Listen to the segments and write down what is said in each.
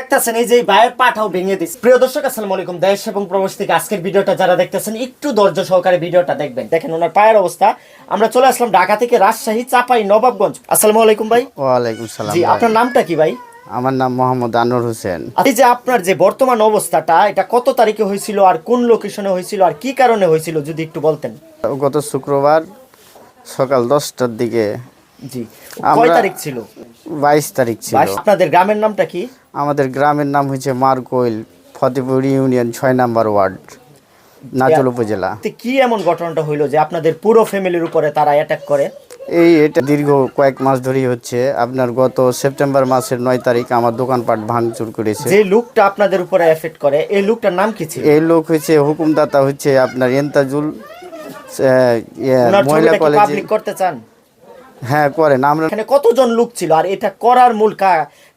দেখতেছেন এই যে বায়ের পাঠাও ভেঙে দিচ্ছে প্রিয় দর্শক আসসালামু আলাইকুম। দেশ এবং প্রবাস থেকে আজকের ভিডিওটা যারা দেখতেছেন একটু ধৈর্য সহকারে ভিডিওটা দেখবেন। দেখেন ওনার পায়ের অবস্থা। আমরা চলে আসলাম ঢাকা থেকে রাজশাহী চাপাই নবাবগঞ্জ। আসসালামু আলাইকুম ভাই। ওয়ালাইকুম সালাম জি আপনার নামটা কি ভাই? আমার নাম মোহাম্মদ আনোয়ার হোসেন। এই যে আপনার যে বর্তমান অবস্থাটা এটা কত তারিখে হয়েছিল আর কোন লোকেশনে হয়েছিল আর কি কারণে হয়েছিল যদি একটু বলতেন? গত শুক্রবার সকাল দশটার দিকে জি কয় তারিখ ছিল? বাইশ তারিখ ছিল। আপনাদের গ্রামের নামটা কি? আমাদের গ্রামের নাম হচ্ছে মারকোইল ফতেপুর ইউনিয়ন ছয় নাম্বার ওয়ার্ড নাচল উপজেলা। কি এমন ঘটনাটা হইল যে আপনাদের পুরো ফ্যামিলির উপরে তারা অ্যাটাক করে? এই এটা দীর্ঘ কয়েক মাস ধরেই হচ্ছে। আপনার গত সেপ্টেম্বর মাসের নয় তারিখ আমার দোকানপাট ভাঙচুর করেছে। যে লোকটা আপনাদের উপরে এফেক্ট করে এই লোকটার নাম কি ছিল? এই লোক হচ্ছে হুকুমদাতা হচ্ছে আপনার এন্তাজুল মহিলা কলেজে পাবলিক করতে চান? হ্যাঁ করেন আমরা এখানে কতজন লোক ছিল আর এটা করার মূল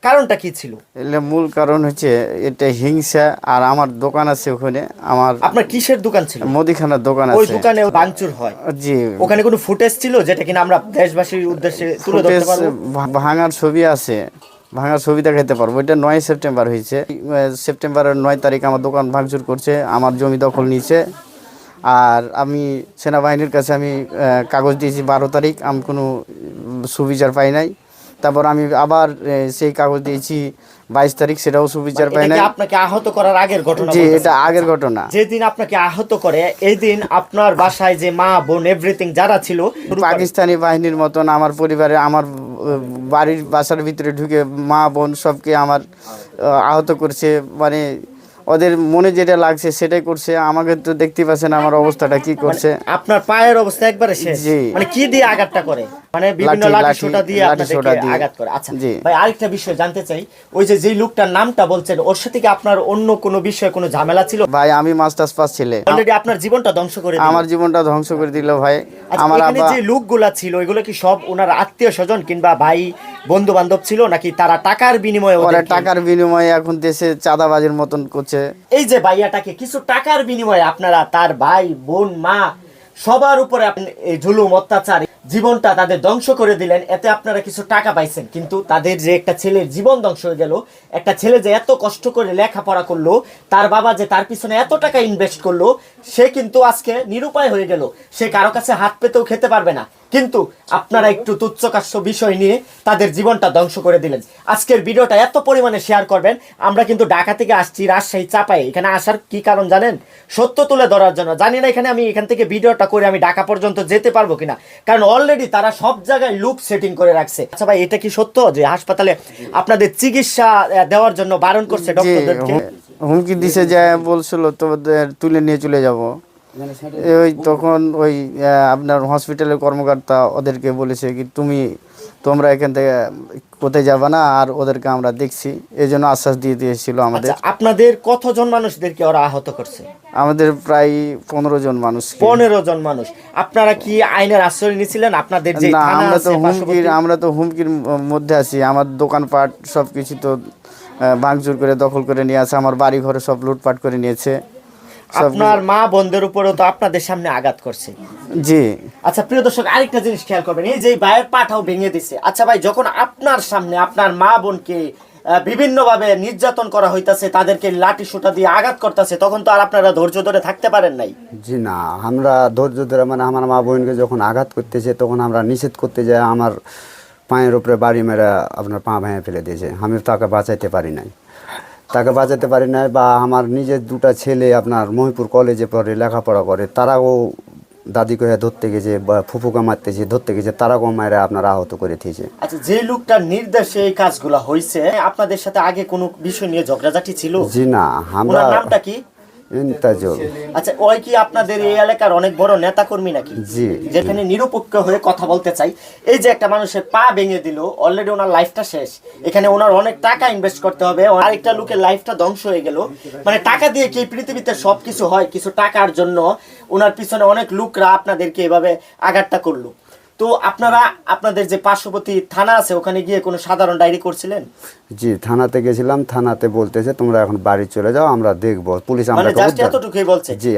কারণটা কি ছিল? এলে মূল কারণ হচ্ছে এটা হিংসা আর আমার দোকান আছে ওখানে আমার আপনার কিসের দোকান ছিল? মুদিখানার দোকান ওই দোকানে ভাঙচুর হয়। জি। ওখানে কোনো ফুটেজ ছিল যেটা কিনা আমরা দেশবাসীর উদ্দেশ্যে তুলে ধরতে পারব? ভাঙার ছবি আছে। ভাঙার ছবি দেখাতে পারব। এটা নয় সেপ্টেম্বর হয়েছে। সেপ্টেম্বরের নয় তারিখ আমার দোকান ভাঙচুর করছে আমার জমি দখল নিয়েছে। আর আমি সেনাবাহিনীর কাছে আমি কাগজ দিয়েছি বারো তারিখ আমি কোনো সুবিচার পাই নাই। তারপর আমি আবার সেই কাগজ দিয়েছি বাইশ তারিখ সেটাও সুবিচার পাই এটা নাই। আপনাকে আহত করার আগের ঘটনা জি এটা আগের ঘটনা। যেদিন আপনাকে আহত করে এই দিন আপনার বাসায় যে মা বোন এভরিথিং যারা ছিল পাকিস্তানি বাহিনীর মতন আমার পরিবারে আমার বাড়ির বাসার ভিতরে ঢুকে মা বোন সবকে আমার আহত করছে। মানে ওদের মনে যেটা লাগছে সেটাই করছে। আমাকে তো দেখতে পাচ্ছেন আমার অবস্থাটা কি করছে। আপনার পায়ের অবস্থা একবারে শেষ। মানে কি দিয়ে আঘাতটা করে? মানে বিভিন্ন লাঠি, লাঠি লাঠি, সোটা দিয়ে আপনাদেরকে আঘাত করে। আচ্ছা ভাই আরেকটা বিষয় জানতে চাই। ওই যে যেই লোকটার নামটা বলছেন ওর সাথে কি আপনার অন্য কোনো বিষয়ে কোনো ঝামেলা ছিল? ভাই আমি মাস্টার্স পাস ছেলে। অলরেডি আপনার জীবনটা ধ্বংস করে আমার জীবনটা ধ্বংস করে দিল ভাই। আচ্ছা, আমার আব্বা যে লোকগুলা ছিল এগুলো কি সব ওনার আত্মীয় স্বজন কিংবা ভাই বন্ধু বান্ধব ছিল নাকি তারা টাকার বিনিময়ে ওরা টাকার বিনিময়ে এখন দেশে চাঁদাবাজির মতন করছে। এই যে ভাইয়াটাকে কিছু টাকার বিনিময়ে আপনারা তার ভাই বোন মা সবার উপরে আপনি এই জুলুম অত্যাচার জীবনটা তাদের ধ্বংস করে দিলেন, এতে আপনারা কিছু টাকা পাইছেন। কিন্তু তাদের যে একটা ছেলের জীবন ধ্বংস হয়ে গেল, একটা ছেলে যে এত কষ্ট করে লেখাপড়া করল, তার বাবা যে তার পিছনে এত টাকা ইনভেস্ট করল, সে কিন্তু আজকে নিরুপায় হয়ে গেল। সে কারও কাছে হাত পেতেও খেতে পারবে না। কিন্তু আপনারা একটু তুচ্ছকাস্য বিষয় নিয়ে তাদের জীবনটা ধ্বংস করে দিলেন। আজকের ভিডিওটা এত পরিমাণে শেয়ার করবেন, আমরা কিন্তু ঢাকা থেকে আসছি রাজশাহী চাপায় এখানে আসার কি কারণ জানেন? সত্য তুলে ধরার জন্য। জানি না এখানে আমি এখান থেকে ভিডিওটা করে আমি ঢাকা পর্যন্ত যেতে পারব কিনা। কারণ অলরেডি তারা সব জায়গায় লুক সেটিং করে রাখছে। আচ্ছা ভাই এটা কি সত্য যে হাসপাতালে আপনাদের চিকিৎসা দেওয়ার জন্য বারণ করছে ডক্টরদেরকে? হুমকি দিছে যে বলছিল তোদের তুলে নিয়ে চলে যাব। ওই তখন ওই আপনার হসপিটালের কর্মকর্তা ওদেরকে বলেছে কি তুমি তোমরা এখান থেকে কোথায় যাবে না আর ওদেরকে আমরা দেখছি। এই জন্য আশ্বাস দিয়ে দিয়েছিল আমাদের। আচ্ছা আপনাদের কতজন মানুষদেরকে ওরা আহত করছে? আমাদের প্রায় পনেরো জন মানুষ পনেরো জন মানুষ। আপনারা কি আইনের আশ্রয় নিয়েছিলেন? আপনাদের যে না আমরা তো হুমকির আমরা তো হুমকির মধ্যে আছি। আমার দোকানপাট সব কিছু তো ভাঙচুর করে দখল করে নিয়ে আছে। আমার বাড়ি ঘরে সব লুটপাট করে নিয়েছে। আপনার মা বোনদের উপরেও তো আপনাদের সামনে আঘাত করছে। জি। আচ্ছা প্রিয় দর্শক আরেকটা জিনিস খেয়াল করবেন। এই যে ভাইয়ের পাঠাও ভেঙে দিছে। আচ্ছা ভাই যখন আপনার সামনে আপনার মা বোনকে বিভিন্নভাবে নির্যাতন করা হইতাছে, তাদেরকে লাঠি সোটা দিয়ে আঘাত করতেছে, তখন তো আর আপনারা ধৈর্য ধরে থাকতে পারেন নাই। জি না, আমরা ধৈর্য ধরে মানে আমার মা বোনকে যখন আঘাত করতেছে, তখন আমরা নিষেধ করতে যাই, আমার পায়ের উপরে বাড়ি মেরে আপনার পা ভেঙে ফেলে দিয়েছে আমি তাকে বাঁচাইতে পারি নাই। তাকে বাঁচাতে পারি নাই বা আমার নিজের দুটা ছেলে আপনার মহিপুর কলেজে পড়ে, লেখাপড়া করে, তারাও দাদি করে ধরতে গেছে বা ফুফুকে মারতেছে ধরতে গেছে তারাও মায়েরা আপনার আহত করে দিয়েছে। আচ্ছা যে লোকটার নির্দেশে এই কাজগুলো হয়েছে আপনাদের সাথে আগে কোনো বিষয় নিয়ে ঝগড়াঝাটি ছিল? জি না আমরা নামটা কি? ইন্তাজল। আচ্ছা ওই কি আপনাদের এই এলাকার অনেক বড় নেতা কর্মী নাকি? জি। যেখানে নিরপেক্ষ হয়ে কথা বলতে চাই। এই যে একটা মানুষের পা ভেঙে দিল অলরেডি ওনার লাইফটা শেষ। এখানে ওনার অনেক টাকা ইনভেস্ট করতে হবে আরেকটা লোকের লাইফটা ধ্বংস হয়ে গেল। মানে টাকা দিয়ে কি পৃথিবীতে সব কিছু হয়? কিছু টাকার জন্য ওনার পিছনে অনেক লোকরা আপনাদেরকে এভাবে আঘাতটা করল। তো আপনারা আপনাদের যে পার্শ্ববর্তী থানা আছে ওখানে গিয়ে কোনো সাধারণ ডায়েরি করছিলেন? জি থানাতে গেছিলাম থানাতে বলতেছে তোমরা এখন বাড়ি চলে যাও আমরা দেখব। পুলিশ মানে আমরা জাস্ট এতটুকুই বলছে? জি